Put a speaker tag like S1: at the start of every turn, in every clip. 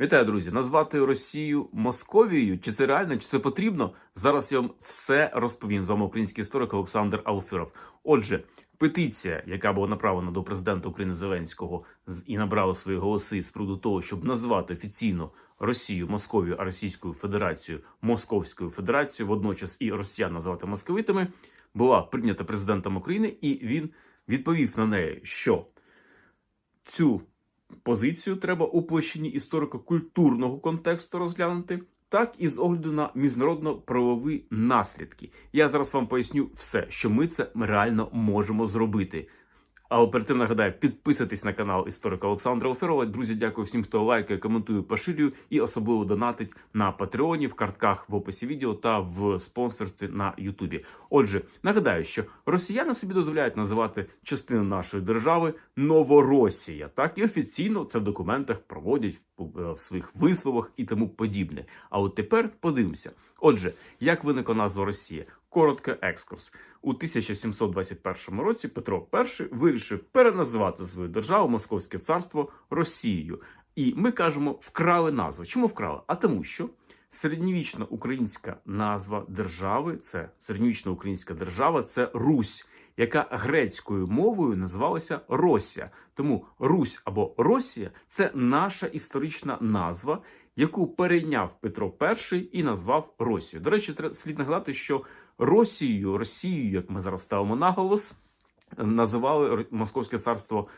S1: Вітаю, друзі! Назвати Росію Московією, чи це реально, чи це потрібно? Зараз я вам все розповім. З вами український історик Олександр Алфіров. Отже, петиція, яка була направлена до президента України Зеленського і набрала свої голоси з приводу того, щоб назвати офіційно Росію Московію, а Російською Федерацією Московською Федерацією, водночас і Росіян називати московитами, була прийнята президентом України, і він відповів на неї, що цю позицію треба у площині історико-культурного контексту розглянути, так і з огляду на міжнародно-правові наслідки. Я зараз вам поясню все, що ми це реально можемо зробити. Перед тим нагадаю, підписуйтесь на канал історика Олександра Оферова. Друзі, дякую всім, хто лайкає, коментує, поширює і особливо донатить на Патреоні, в картках в описі відео та в спонсорстві на Ютубі. Отже, нагадаю, що росіяни собі дозволяють називати частину нашої держави Новоросія. Так і офіційно це в документах проводять в, в своїх висловах і тому подібне. А от тепер подивимося. Отже, як виникла назва Росія? Коротко екскурс. У 1721 році Петро І вирішив переназвати свою державу Московське царство Росією. І ми кажемо, вкрали назву. Чому вкрали? А тому, що середньовічна українська назва держави це середньовічна українська держава, це Русь, яка грецькою мовою називалася Росія. Тому Русь або Росія це наша історична назва, яку перейняв Петро І і назвав Росією. До речі, слід нагадати, що Росією, Росією, як ми зараз ставимо наголос, називали Московське царство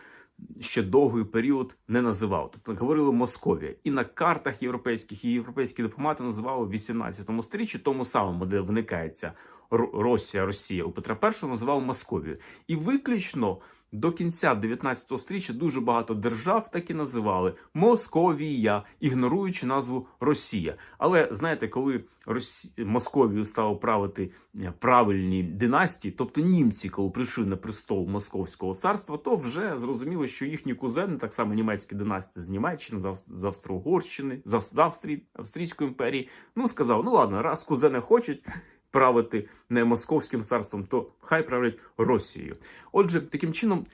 S1: ще довгий період не називав. Тобто говорили Московія. І на картах європейських і європейські дипломати називали в 18 сторіччі, тому самому, де виникається Росія, Росія у Петра І називав Московію. І виключно до кінця 19 століття дуже багато держав так і називали Московія, ігноруючи назву Росія. Але знаєте, коли Росі... Московію стало правити е, правильні династії, тобто німці, коли прийшли на престол Московського царства, то вже зрозуміло, що їхні кузени, так само німецькі династії з Німеччини, з Австро-Угорщини, з Австрії, Австрійської імперії, ну сказав: ну ладно, раз кузени хочуть. Правити не московським царством, то хай правлять Росією. Отже, таким чином,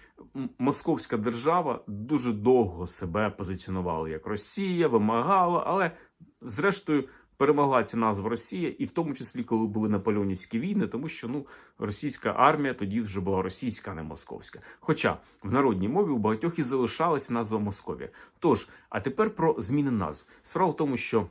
S1: московська держава дуже довго себе позиціонувала як Росія, вимагала, але зрештою перемогла ця назва Росія, і в тому числі, коли були наполеонівські війни, тому що ну російська армія тоді вже була російська, а не московська. Хоча в народній мові у багатьох і залишалася назва Московія. Тож, а тепер про зміни назв. Справа в тому, що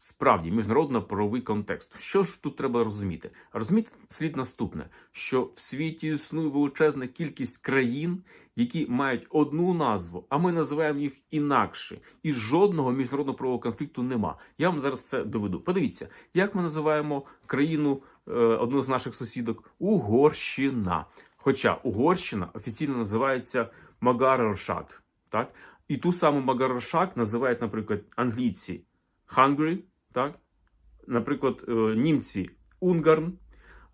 S1: Справді, міжнародно-правовий контекст. Що ж тут треба розуміти? Розуміти слід наступне: що в світі існує величезна кількість країн, які мають одну назву, а ми називаємо їх інакше, і жодного міжнародно-правового конфлікту нема. Я вам зараз це доведу. Подивіться, як ми називаємо країну е, одну з наших сусідок Угорщина. Хоча Угорщина офіційно називається Магарошак, так і ту саму Магарошак називають, наприклад, англійці. Hungary, так? Наприклад, е, німці Унгарн,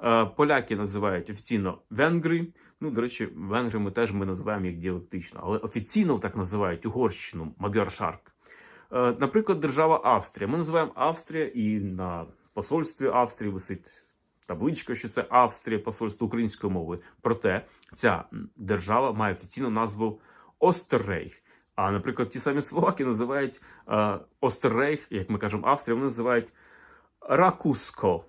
S1: е, поляки називають офіційно Венгри. Ну, до речі, венгри ми теж ми називаємо їх діалектично, але офіційно так називають Угорщину, Магяршарк. Е, Наприклад, держава Австрія. Ми називаємо Австрія, і на посольстві Австрії висить табличка, що це Австрія, посольство української мови. Проте ця держава має офіційну назву Остеррейх. А, наприклад, ті самі словаки називають е, Остеррейх, як ми кажемо, Австрія, вони називають Ракуско.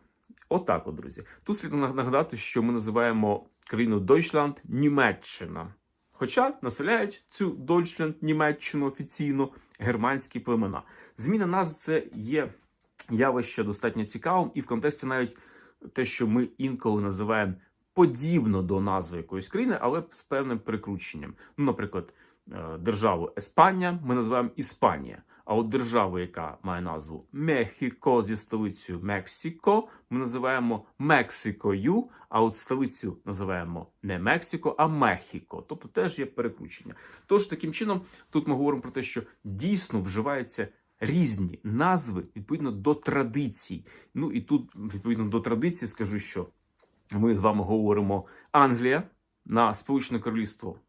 S1: Отак, от, друзі. Тут слід нагадати, що ми називаємо країну Deutschland Німеччина. Хоча населяють цю Deutschland Німеччину офіційно германські племена. Зміна назв це є явище достатньо цікавим, і в контексті навіть те, що ми інколи називаємо подібно до назви якоїсь країни, але з певним прикрученням. Ну, наприклад, державу Еспанія ми називаємо Іспанія. А от державу, яка має назву Мехіко зі столицею Мексико, ми називаємо Мексикою. А от столицю називаємо не Мексико, а Мехіко. Тобто теж є перекручення. Тож таким чином, тут ми говоримо про те, що дійсно вживаються різні назви відповідно до традицій. Ну і тут, відповідно до традиції, скажу, що ми з вами говоримо Англія на Сполучене Королівство.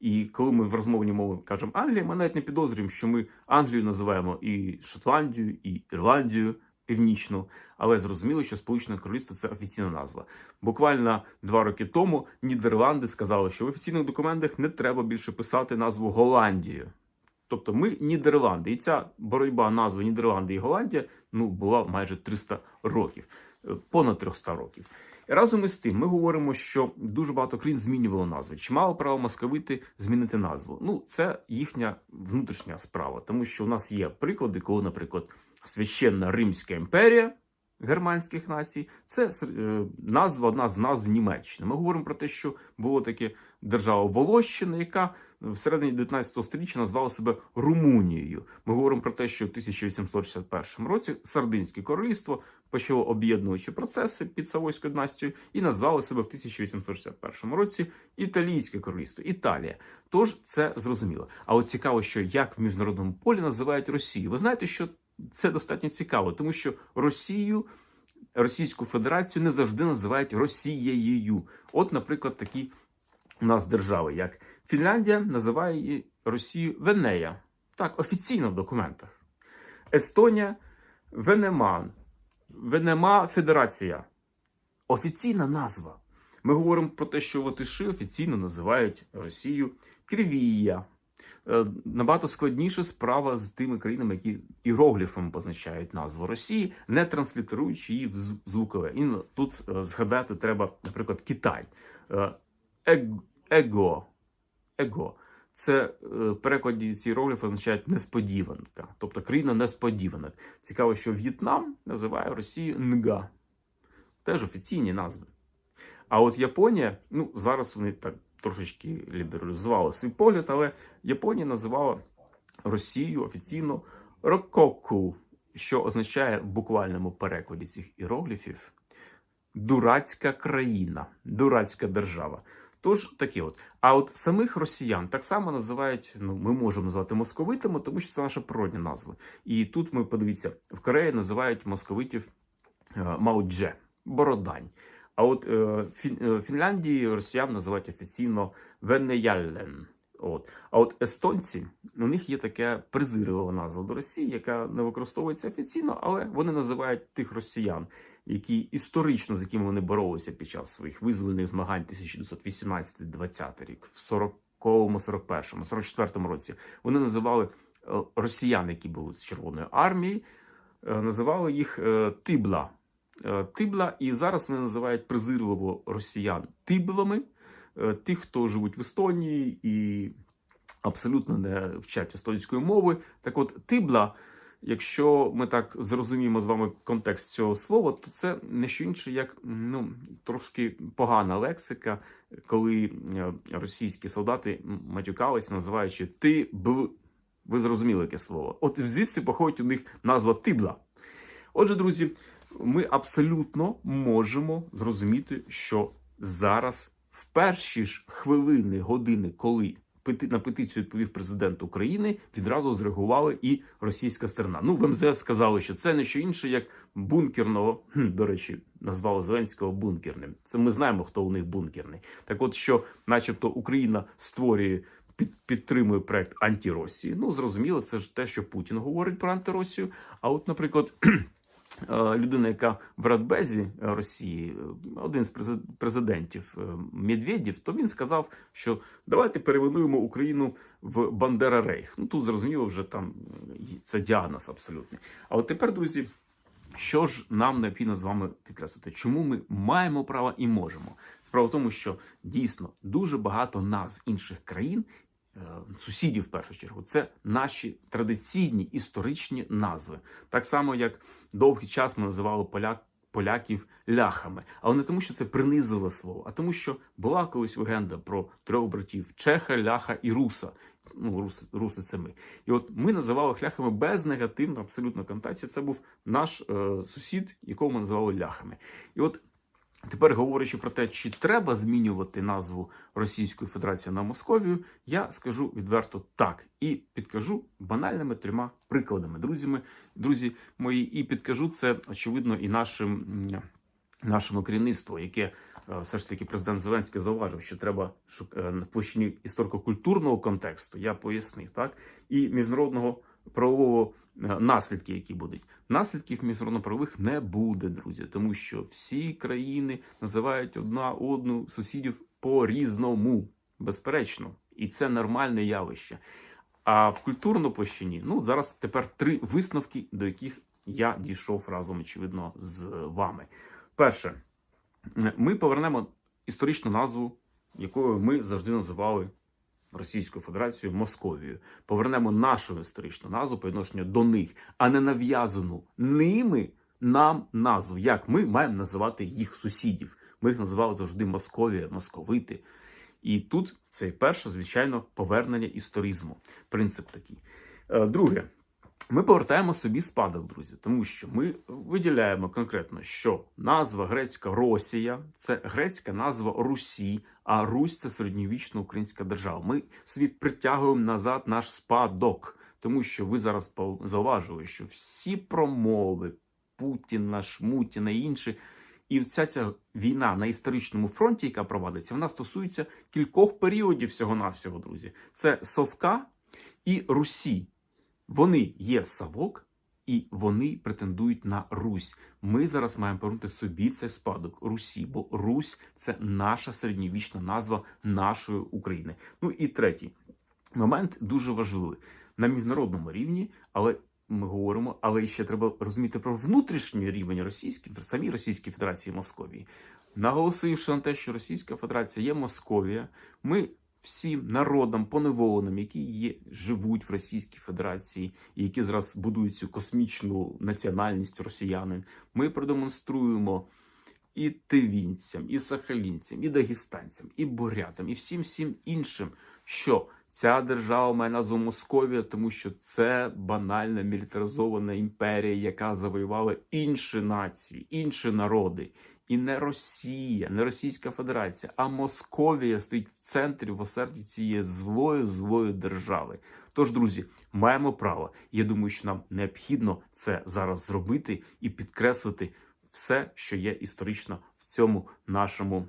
S1: І коли ми в розмовній мові кажемо Англія, ми навіть не підозрюємо, що ми Англію називаємо і Шотландію, і Ірландію північну, але зрозуміло, що Сполучене Королівство це офіційна назва. Буквально два роки тому Нідерланди сказали, що в офіційних документах не треба більше писати назву Голландію. Тобто ми Нідерланди, і ця боротьба назви Нідерланди і Голландія ну була майже 300 років, е, понад 300 років. Разом із тим, ми говоримо, що дуже багато країн змінювало назви. Чи мало право московити змінити назву? Ну, це їхня внутрішня справа, тому що у нас є приклади, коли, наприклад, священна Римська імперія германських націй це е, назва, одна з назв Німеччини. Ми говоримо про те, що було таке держава Волощина, яка в середині 19 століття назвала себе Румунією. Ми говоримо про те, що в 1861 році Сардинське королівство почало об'єднуючі процеси під Савойською династією і назвало себе в 1861 році Італійське королівство, Італія. Тож це зрозуміло. А от цікаво, що як в міжнародному полі називають Росію. Ви знаєте, що це достатньо цікаво, тому що Росію. Російську Федерацію не завжди називають Росією. От, наприклад, такі у нас держави, як Фінляндія, називає Росію Венея. Так, офіційно в документах. Естонія Венеман. Венема Федерація. Офіційна назва. Ми говоримо про те, що латиші офіційно називають Росію Кривія. Е, Набагато складніша справа з тими країнами, які іерогліфом позначають назву Росії, не транслітеруючи її в звукове. І тут е, згадати треба, наприклад, Китай. Ег- Его. Его. Це е, в перекладі ці іерогліфи означають несподіванка, тобто країна несподіванок. Цікаво, що В'єтнам називає Росію Нга. Теж офіційні назви. А от Японія, ну зараз вони так трошечки лібералізували свій погляд, але Японія називала Росію офіційно Рококу, що означає в буквальному перекладі цих іерогліфів дурацька країна, дурацька держава. Тож таке от. А от самих росіян так само називають, ну ми можемо назвати московитами, тому що це наша природня назва. І тут ми подивіться, в Кореї називають московитів е, Маудже, Бородань. А от е, Фін, е, Фінляндії росіян називають офіційно Венеяллен. От. А от естонці, у них є така презирлива назва до Росії, яка не використовується офіційно, але вони називають тих росіян, які історично з якими вони боролися під час своїх визвольних змагань 1918-20 рік, в 40-му, 41-му, 44-му році. Вони називали е, росіян, які були з Червоної армії, е, називали їх е, Тибла. Тибла, і зараз вони називають презирливо росіян тиблами, тих, хто живуть в Естонії і абсолютно не вчать естонської мови. Так от, тибла, якщо ми так зрозуміємо з вами контекст цього слова, то це не що інше, як ну, трошки погана лексика, коли е, російські солдати матюкалися, називаючи ти б. Ви зрозуміли яке слово. От звідси походить у них назва тибла. Отже, друзі, ми абсолютно можемо зрозуміти, що зараз, в перші ж хвилини, години, коли на петицію відповів президент України, відразу зреагували і російська сторона. Ну, в МЗС сказали, що це не що інше, як бункерного, до речі, назвали Зеленського бункерним. Це ми знаємо, хто у них бункерний. Так, от що, начебто, Україна створює. Під, підтримує проект антиросії. Ну, зрозуміло, це ж те, що Путін говорить про антиросію. А от, наприклад, людина, яка в Радбезі е, Росії, е, один з президентів е, Медведєв, то він сказав, що давайте перейменуємо Україну в Бандера Рейх. Ну тут зрозуміло, вже там е, це діагноз абсолютний. А от тепер, друзі, що ж нам необхідно з вами підкреслити? Чому ми маємо право і можемо? Справа в тому, що дійсно дуже багато назв інших країн, е, сусідів в першу чергу, це наші традиційні історичні назви. Так само, як довгий час ми називали поляк. Поляків ляхами, але не тому, що це принизливе слово, а тому, що була колись легенда про трьох братів Чеха, Ляха і Руса. Ну, руси, руси це ми. І от ми називали їх ляхами без негативної абсолютно контації. Це був наш е, сусід, якого ми називали ляхами. І от тепер, говорячи про те, чи треба змінювати назву Російської Федерації на Московію, я скажу відверто так і підкажу банальними трьома прикладами, друзями, друзі мої, і підкажу це очевидно і нашим. Нашому керівництву, яке е, все ж таки президент Зеленський зауважив, що треба е, в площині історико-культурного контексту, я пояснив, так і міжнародного правового е, наслідки, які будуть. Наслідків міжнародно-правових не буде, друзі, тому що всі країни називають одна одну сусідів по-різному, безперечно, і це нормальне явище. А в культурному площині, ну зараз тепер три висновки, до яких я дійшов разом, очевидно, з вами. Перше, ми повернемо історичну назву, якою ми завжди називали Російською Федерацією Московією. Повернемо нашу історичну назву по відношенню до них, а не нав'язану ними нам назву. Як ми маємо називати їх сусідів? Ми їх називали завжди Московія, московити. І тут це перше, звичайно, повернення історизму. Принцип такий. Е, Друге, ми повертаємо собі спадок, друзі, тому що ми виділяємо конкретно, що назва грецька Росія це грецька назва Русі, а Русь це середньовічна українська держава. Ми собі притягуємо назад наш спадок, тому що ви зараз зауважили, що всі промови Путіна, Шмутіна і інші. І ця ця війна на історичному фронті, яка проводиться, вона стосується кількох періодів всього-навсього, друзі. Це Совка і Русі. Вони є Савок, і вони претендують на Русь. Ми зараз маємо повернути собі цей спадок Русі, бо Русь це наша середньовічна назва нашої України. Ну і третій момент дуже важливий на міжнародному рівні, але ми говоримо, але ще треба розуміти про внутрішній рівень російський в самій Російській Федерації Московії. Наголосивши на те, що Російська Федерація є Московія, ми всім народам поневоленим, які є, живуть в Російській Федерації, і які зараз будують цю космічну національність росіянин, ми продемонструємо і тивінцям, і сахалінцям, і дагестанцям, і бурятам, і всім всім іншим, що ця держава має назву Московія, тому що це банальна мілітаризована імперія, яка завоювала інші нації, інші народи. І не Росія, не Російська Федерація, а Московія стоїть в центрі в осерді цієї злої злої держави. Тож, друзі, маємо право. Я думаю, що нам необхідно це зараз зробити і підкреслити все, що є історично в цьому нашому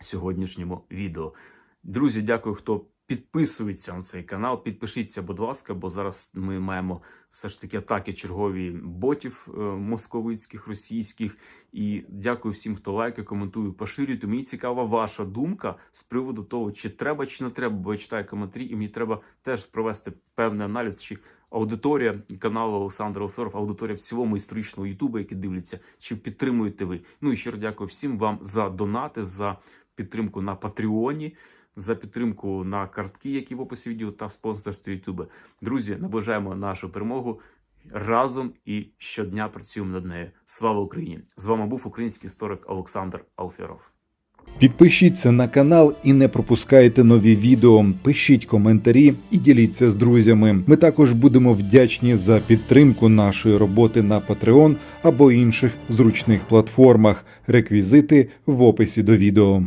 S1: сьогоднішньому відео. Друзі, дякую, хто підписується на цей канал. Підпишіться, будь ласка, бо зараз ми маємо все ж таки атаки чергові ботів е, московицьких, російських. І дякую всім, хто лайки, коментує, поширюйте. Мені цікава ваша думка з приводу того, чи треба, чи не треба, бо я читаю коментарі, і мені треба теж провести певний аналіз, чи аудиторія каналу Олександра Оферов, аудиторія в цілому історичного Ютуба, які дивляться, чи підтримуєте ви. Ну і щиро дякую всім вам за донати, за підтримку на Патреоні. За підтримку на картки, які в описі відео та в спонсорстві Ютуба. Друзі, наближаємо нашу перемогу разом і щодня працюємо над нею. Слава Україні! З вами був український історик Олександр Алферов.
S2: Підпишіться на канал і не пропускайте нові відео. Пишіть коментарі і діліться з друзями. Ми також будемо вдячні за підтримку нашої роботи на Patreon або інших зручних платформах. Реквізити в описі до відео.